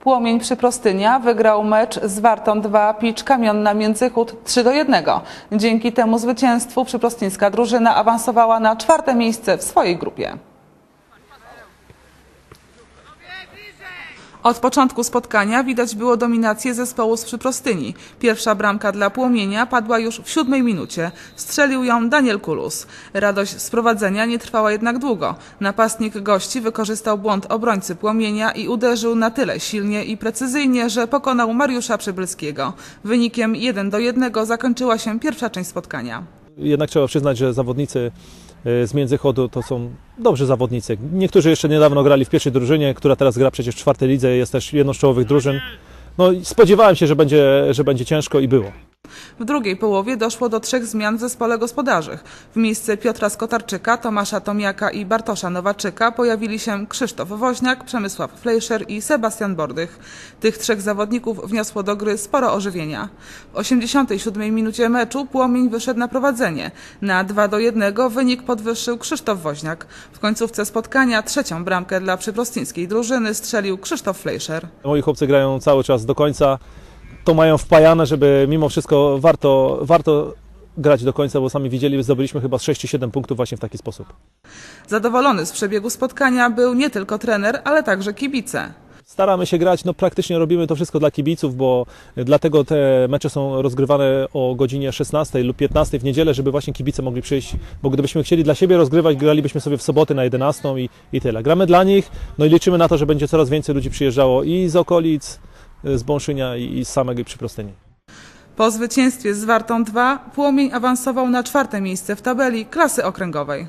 Płomień Przyprostynia wygrał mecz z Wartą 2 Picz Kamionna Międzychód 3 do 1. Dzięki temu zwycięstwu przyprostyńska drużyna awansowała na czwarte miejsce w swojej grupie. Od początku spotkania widać było dominację zespołu z Przyprostyni. Pierwsza bramka dla Płomienia padła już w siódmej minucie. Strzelił ją Daniel Kulus. Radość z prowadzenia nie trwała jednak długo. Napastnik gości wykorzystał błąd obrońcy Płomienia i uderzył na tyle silnie i precyzyjnie, że pokonał Mariusza Przybylskiego. Wynikiem 1 do 1 zakończyła się pierwsza część spotkania. Jednak trzeba przyznać, że zawodnicy e, z Międzychodu to są dobrzy zawodnicy. Niektórzy jeszcze niedawno grali w pierwszej drużynie, która teraz gra przecież w czwartej lidze, jest też jedną z czołowych drużyn. No spodziewałem się, że będzie, że będzie ciężko i było. W drugiej połowie doszło do trzech zmian w zespole gospodarzy. W miejsce Piotra Skotarczyka, Tomasza Tomiaka i Bartosza Nowaczyka pojawili się Krzysztof Woźniak, Przemysław Fleischer i Sebastian Bordych. Tych trzech zawodników wniosło do gry sporo ożywienia. W 87 minucie meczu Płomień wyszedł na prowadzenie. Na 2 do 1 wynik podwyższył Krzysztof Woźniak. W końcówce spotkania trzecią bramkę dla przyprostińskiej drużyny strzelił Krzysztof Fleischer. Moi chłopcy grają cały czas do końca. To mają wpajane, żeby mimo wszystko warto, warto grać do końca, bo sami widzieli, zdobyliśmy chyba z 6 czy 7 punktów właśnie w taki sposób. Zadowolony z przebiegu spotkania był nie tylko trener, ale także kibice. Staramy się grać, no praktycznie robimy to wszystko dla kibiców, bo dlatego te mecze są rozgrywane o godzinie 16 lub 15 w niedzielę, żeby właśnie kibice mogli przyjść, bo gdybyśmy chcieli dla siebie rozgrywać, gralibyśmy sobie w soboty na 11 i, i tyle. Gramy dla nich, no i liczymy na to, że będzie coraz więcej ludzi przyjeżdżało i z okolic, z Bąszynia i samego Przyprostyni. Po zwycięstwie z Wartą 2 Płomień awansował na czwarte miejsce w tabeli klasy okręgowej.